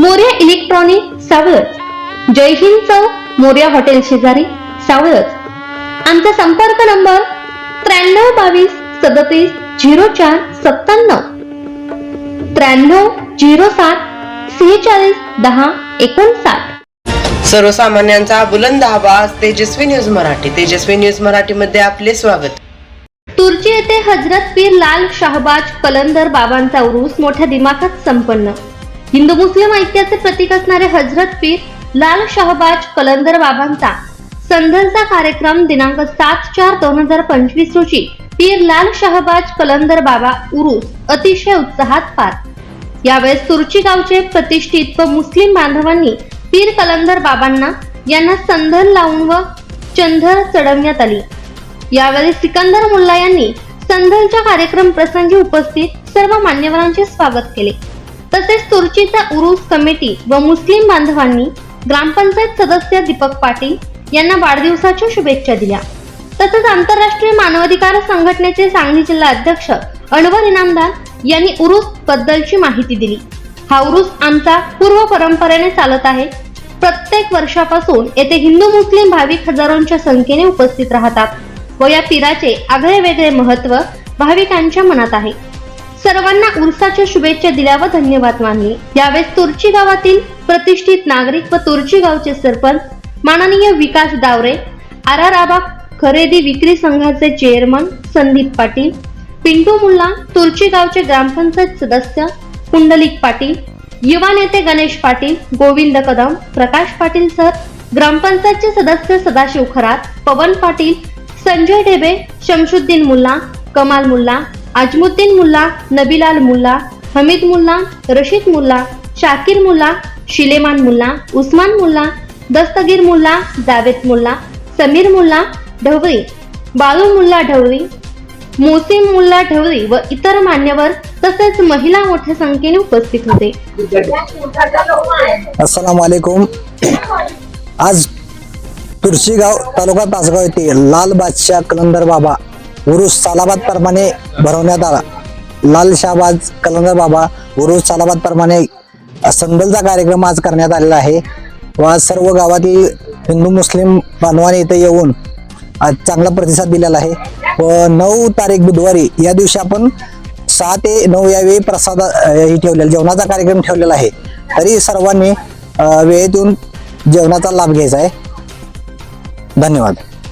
Morya electronic सावळच जय हिंद चौक Morya hotel शेजारी सावळच आमचा संपर्क नंबर त्र्याण्णव बावीस सदतीस झिरो चार सत्त्याण्णव. त्र्याण्णव झिरो सात सेहेचाळीस दहा एकोणसाठ. सर्वसामान्यांचा बुलंद आवाज तेजस्वी न्यूज मराठी. तेजस्वी न्यूज मराठी मध्ये आपले स्वागत. तुर्ची येथे हजरत पीर लाल शाहबाज कलंदर बाबांचा उरूस मोठ्या दिमाखात संपन्न. हिंदू मुस्लिम ऐक्याचे प्रतीक असणारे हजरत पीर लाल शाहबाज कलंदर बाबांचा संधनचा कार्यक्रम दिनांक सात चार दोन हजार पंचवीस रोजी पीर लाल शाहबाज कलंदर बाबा उरूस अतिशय उत्साहात पार. यावेळेस तुर्ची गावचे प्रतिष्ठित व मुस्लिम बांधवांनी पीर कलंदर बाबांना यांना संधन लावून व चंधर चढवण्यात आली. यावेळी सिकंदर मुल्ला यांनी संधनच्या कार्यक्रम प्रसंगी उपस्थित सर्व मान्यवरांचे स्वागत केले. तसेच तुर्चीचा उरूस कमिटी व मुस्लिम बांधवांनी ग्रामपंचायत सदस्य दीपक पाटील यांना वाढदिवसाच्या शुभेच्छा दिल्या. तसंच आंतरराष्ट्रीय मानवाधिकार संघटनेचे सांगली जिल्हा अध्यक्ष अनवर इनामदार यांनी उरूस बद्दलची माहिती दिली. हा उरूस आमचा पूर्व परंपरेने चालत आहे. प्रत्येक वर्षापासून येथे हिंदू मुस्लिम भाविक हजारोंच्या संख्येने उपस्थित राहतात व या पिराचे आगळे वेगळे महत्त्व भाविकांच्या मनात आहे. सर्वांना उर्साच्या शुभेच्छा दिल्या व धन्यवाद मानले. यावेळेस तुर्ची गावातील प्रतिष्ठित नागरिक व तुर्ची गावचे सरपंच माननीय विकास दावरे आर आबा खरेदी विक्री संघाचे चेअरमन संदीप पाटील पिंटू मुल्ला तुर्ची गावचे ग्रामपंचायत सदस्य पुंडलिक पाटील युवा नेते गणेश पाटील गोविंद कदम प्रकाश पाटील सर ग्रामपंचायतचे सदस्य सदाशिव खरात पवन पाटील संजय ढेबे शमशुद्दीन मुल्ला कमाल मुल्ला अजमुद्दीन मुल्ला नबीलाल मुल्ला हमीद मुल्ला रशीद मुल्ला शाकिर मुल्ला शिलेमान मुल्ला उस्मान मुल्ला दस्तगीर मुल्ला जावेद मुल्ला समीर मुल्ला ढवळी बाळू मुल्ला ढवळी मोसीम मुल्ला ढवळी व इतर मान्यवर तसेच महिला मोठ्या संख्येने उपस्थित होते. अस्सलाम वालेकुम आज तुळशीगाव तालुका तासगाव येथे लाल बादशाह कलंदर बाबा उरुस सालाबाद प्रमाणे भरवण्यात आला. लाल शाहबाज कलंदर बाबा उरुस सालाबाद प्रमाणे संदलचा कार्यक्रम आज करण्यात आलेला आहे. व आज सर्व गावातील हिंदू मुस्लिम बांधवाने इथे येऊन आज चांगला प्रतिसाद दिलेला आहे. व नऊ तारीख बुधवारी या दिवशी आपण सहा ते नऊ यावेळी प्रसाद हे ठेवलेला जेवणाचा कार्यक्रम ठेवलेला आहे. तरी सर्वांनी वेळेतून वेळेत येऊन जेवणाचा लाभ घ्यायचा आहे. धन्यवाद.